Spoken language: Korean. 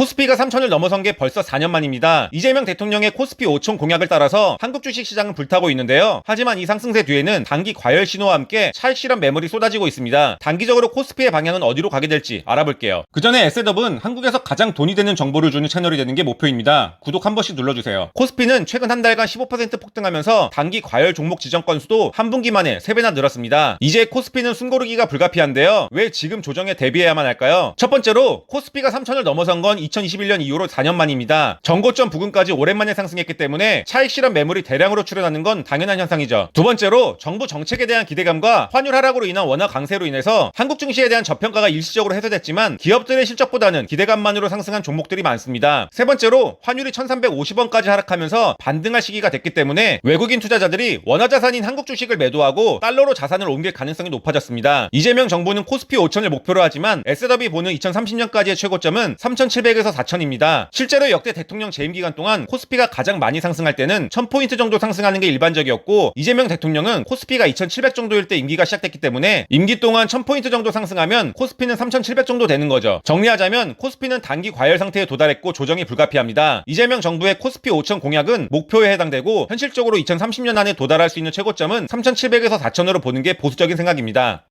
코스피가 3천을 넘어선 게 벌써 4년 만입니다. 이재명 대통령의 코스피 5천 공약을 따라서 한국 주식 시장은 불타고 있는데요. 하지만 이 상승세 뒤에는 단기 과열 신호와 함께 실현 매물이 쏟아지고 있습니다. 단기적으로 코스피의 방향은 어디로 가게 될지 알아볼게요. 그 전에 에셋업은 한국에서 가장 돈이 되는 정보를 주는 채널이 되는 게 목표입니다. 구독 한 번씩 눌러주세요. 코스피는 최근 한 달간 15% 폭등하면서 단기 과열 종목 지정 건수도 한 분기 만에 3배나 늘었습니다. 이제 코스피는 숨고르기가 불가피한데요. 왜 지금 조정에 대비해야만 할까요? 첫 번째로 코스피가 3천을 넘어선 건 2021년 이후로 4년 만입니다. 전고점 부근까지 오랜만에 상승했기 때문에 차익 실현 매물이 대량으로 출현하는 건 당연한 현상이죠. 두 번째로 정부 정책에 대한 기대감과 환율 하락으로 인한 원화 강세로 인해서 한국 증시에 대한 저평가가 일시적으로 해소됐지만 기업들의 실적보다는 기대감만으로 상승한 종목들이 많습니다. 세 번째로 환율이 1350원까지 하락하면서 반등할 시기가 됐기 때문에 외국인 투자자들이 원화 자산인 한국 주식을 매도하고 달러로 자산을 옮길 가능성이 높아졌습니다. 이재명 정부는 코스피 5천을 목표로 하지만 에셋업이 보는 2030년까지의 최고점은 3,700 에서 4,000입니다. 실제로 역대 대통령 재임 기간 동안 코스피가 가장 많이 상승할 때는 1000포인트 정도 상승하는 게 일반적이었고 이재명 대통령은 코스피가 2,700 정도일 때 임기가 시작됐기 때문에 임기 동안 1000포인트 정도 상승하면 코스피는 3,700 정도 되는 거죠. 정리하자면 코스피는 단기 과열 상태에 도달했고 조정이 불가피합니다. 이재명 정부의 코스피 5천 공약은 목표에 해당되고 현실적으로 2030년 안에 도달할 수 있는 최고점은 3,700에서 4,000으로 보는 게 보수적인 생각입니다.